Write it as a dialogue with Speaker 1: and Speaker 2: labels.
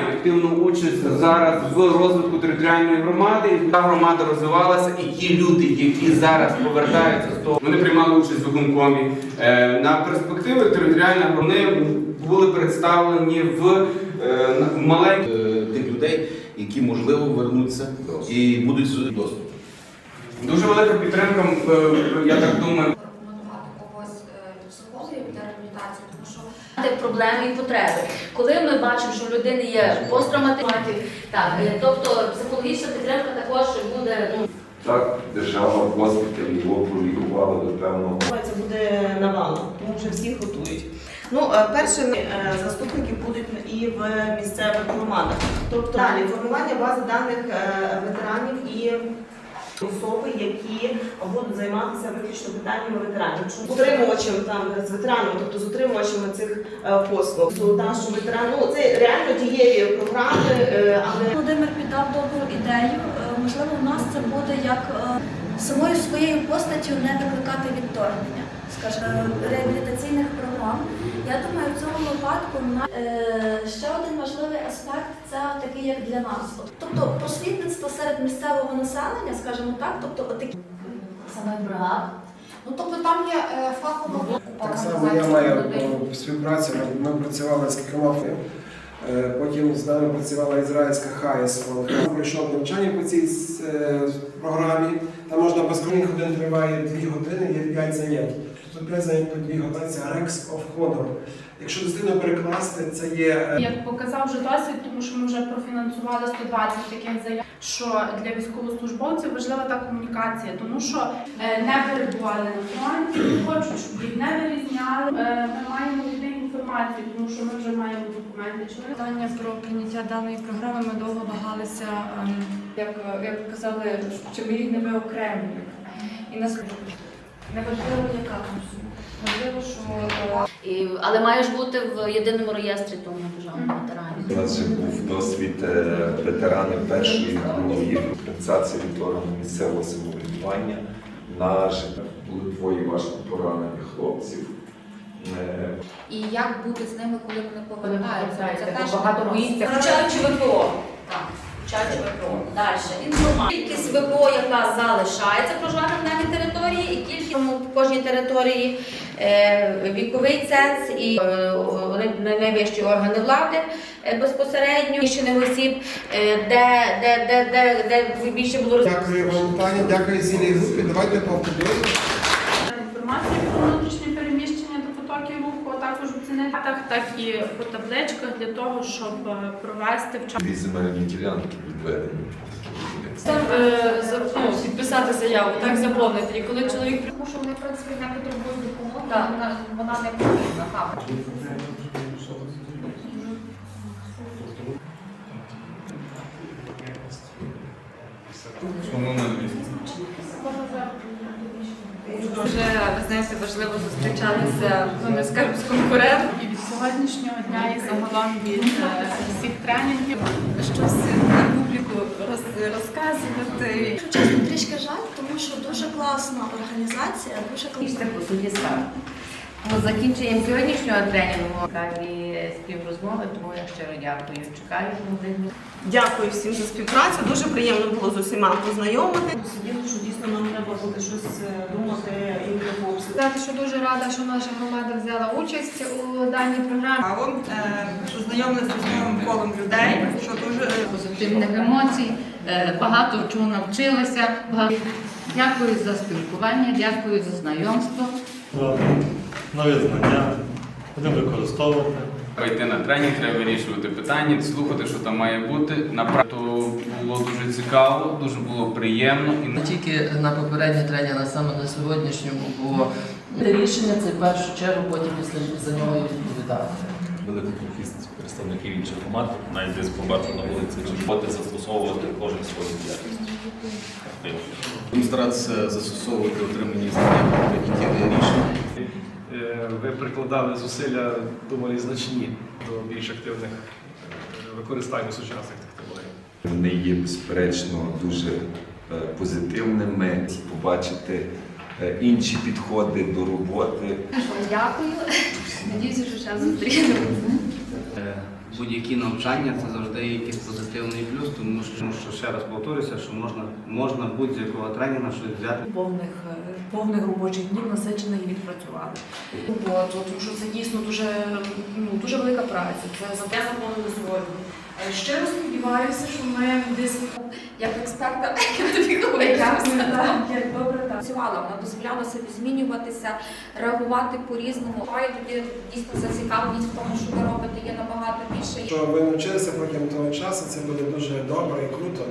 Speaker 1: приймають активну участь зараз в розвитку територіальної громади, і та громада розвивалася, і ті люди, які зараз повертаються з того, вони приймали участь в виконкомі. Е, На перспективи територіальної громади були представлені в е, маленьких
Speaker 2: е, тих людей, які можливо вернуться і будуть з доступу.
Speaker 1: Дуже велика підтримка, я так думаю.
Speaker 3: порекомендувати когось е, психологів для реабілітації, тому що Де проблеми і потреби. Коли ми бачимо, що в людини є посттравматичні, так е, тобто психологічна підтримка також буде ну
Speaker 4: Так, держава в госпіталі його пролікувала до певного.
Speaker 5: Це буде навалом, тому що всі готують. Ну, е, перше, е, заступники будуть і в місцевих громадах. Тобто далі формування бази даних ветеранів і особи, які будуть займатися виключно питаннями ветеранів. Що Утримувачем там з ветеранами, тобто з утримувачами цих е, послуг. Та, що ветеран, ну це реально дієві програми, е, але
Speaker 6: Володимир піддав добру ідею. Е, Можливо, у нас це буде як е, самою своєю постаттю не викликати відторгнення, скажімо, е, реабілітаційних програм. Я думаю, в цьому випадку е, ще один важливий аспект це такий, як для нас. Тобто просвітництво серед місцевого населення, скажімо так, тобто отакі
Speaker 3: самих бригад. Ну тобто там є е, фахова
Speaker 7: Так само я маю співпрацю. Ми працювали з кількома. Е, Потім з нами працювала ізраїльська ХАІС. Я пройшов навчання по цій е, програмі. Там можна безконечних годин триває 2 години, є 5 занять. Тобто 5 занять по 2 години це Rex of Honor. Якщо дослідно перекласти, це є е,
Speaker 8: Як показав вже досвід, тому що ми вже профінансували 120 таких заяв, що для військовослужбовців важлива та комунікація, тому що е, не перебували на фронті, не хочуть, щоб їх не вирізняли. Е, Ми маємо від них інформацію, тому що ми вже маємо документи.
Speaker 9: Питання про прийняття даної програми ми довго вагалися, як, як казали, чи ми їх не виокремлюємо. І нас неважливо, яка там сума. Важливо, що е,
Speaker 3: І, але маєш бути в єдиному реєстрі тому державного ветеранів.
Speaker 4: У нас був досвід е, ветерани першої другої компенсації від органу місцевого самоврядування. На життя були двоє важко поранених хлопців. Е,
Speaker 3: І як бути з ними, коли вони повертаються?
Speaker 9: повертаються,
Speaker 3: Це теж
Speaker 9: багато боїться.
Speaker 3: Включаючи ВПО. Так, ВПО. Далі. Інформація. Кількість ВПО, яка залишається проживати на даній території, і кількість в кожній території, е, віковий ценз і е, найвищі органи влади е, безпосередньо, рішених осіб, де, де, де, де, де більше було роз-
Speaker 7: Дякую вам, Таня, дякую цілій групі. Давайте повторюємо.
Speaker 8: інформацію цінетах, так і по табличках для того, щоб е, провести вчасно.
Speaker 4: Дві земельні ділянки відведені.
Speaker 9: е, за- ну, підписати заяву, так заповнити. І коли чоловік
Speaker 3: Тому що вони, в принципі, не потребують допомоги, вона, вона не потрібна. Так.
Speaker 9: вже ви знаєте, важливо зустрічатися, ну не скажу з конкурентом.
Speaker 8: І від сьогоднішнього дня і загалом від е, всіх тренінгів
Speaker 9: щось на публіку роз- розказувати.
Speaker 6: Якщо чесно, трішки жаль, тому що дуже класна організація, дуже класна.
Speaker 10: по є справи. Ну, закінченням сьогоднішнього тренінгу і співрозмови, тому я щиро дякую. Чекаю нових
Speaker 5: дякую всім за співпрацю. Дуже приємно було з усіма познайомити. Сиділи, що дійсно нам треба буде щось е, думати і допомогти.
Speaker 9: Сказати, що дуже рада, що наша громада взяла участь у даній програмі.
Speaker 11: Цікаво, познайомилися з новим колом людей, що дуже е,
Speaker 10: позитивних емоцій, е, багато чого навчилися. Багато... Дякую за спілкування, дякую за знайомство.
Speaker 12: Нові знання, будемо використовувати.
Speaker 1: Треба йти на тренінг, треба вирішувати питання, слухати, що там має бути. Направду було дуже цікаво, дуже було приємно і
Speaker 13: Не тільки на попередній тренінг, а саме на сьогоднішньому, бо рішення це в першу чергу потім після за нього відповідати.
Speaker 12: Велику кількість представників інших команд, навіть десь побачив на вулиці, чи роботи застосовувати кожен свою діяльність.
Speaker 2: Будемо старатися застосовувати отримані знання рішень.
Speaker 12: Е, Ви прикладали зусилля доволі значні до більш активних використань використання сучасних технологій.
Speaker 4: Вони є безперечно дуже е, позитивними. Побачити е, інші підходи до роботи.
Speaker 3: Дякую.
Speaker 9: Надіюся, що час зустрінемо.
Speaker 14: Будь-які навчання це завжди якийсь позитивний плюс, тому що, що ще раз повторюся, що можна, можна будь-якого тренера щось взяти.
Speaker 9: повних, е, повних робочих днів насичених відпрацювали. Роботу, тому що це дійсно дуже, ну, дуже велика праця. Це за те заповнили сьогодні. Е, Щиро сподіваюся, що ми десь
Speaker 15: Як експерта, як тобі
Speaker 9: як добре так.
Speaker 15: працювала, вона дозволяла собі змінюватися, реагувати по-різному. А тоді дійсно зацікавленість в тому, що ви робите, є набагато більше.
Speaker 7: Що ви навчилися протягом того часу, це буде дуже добре і круто.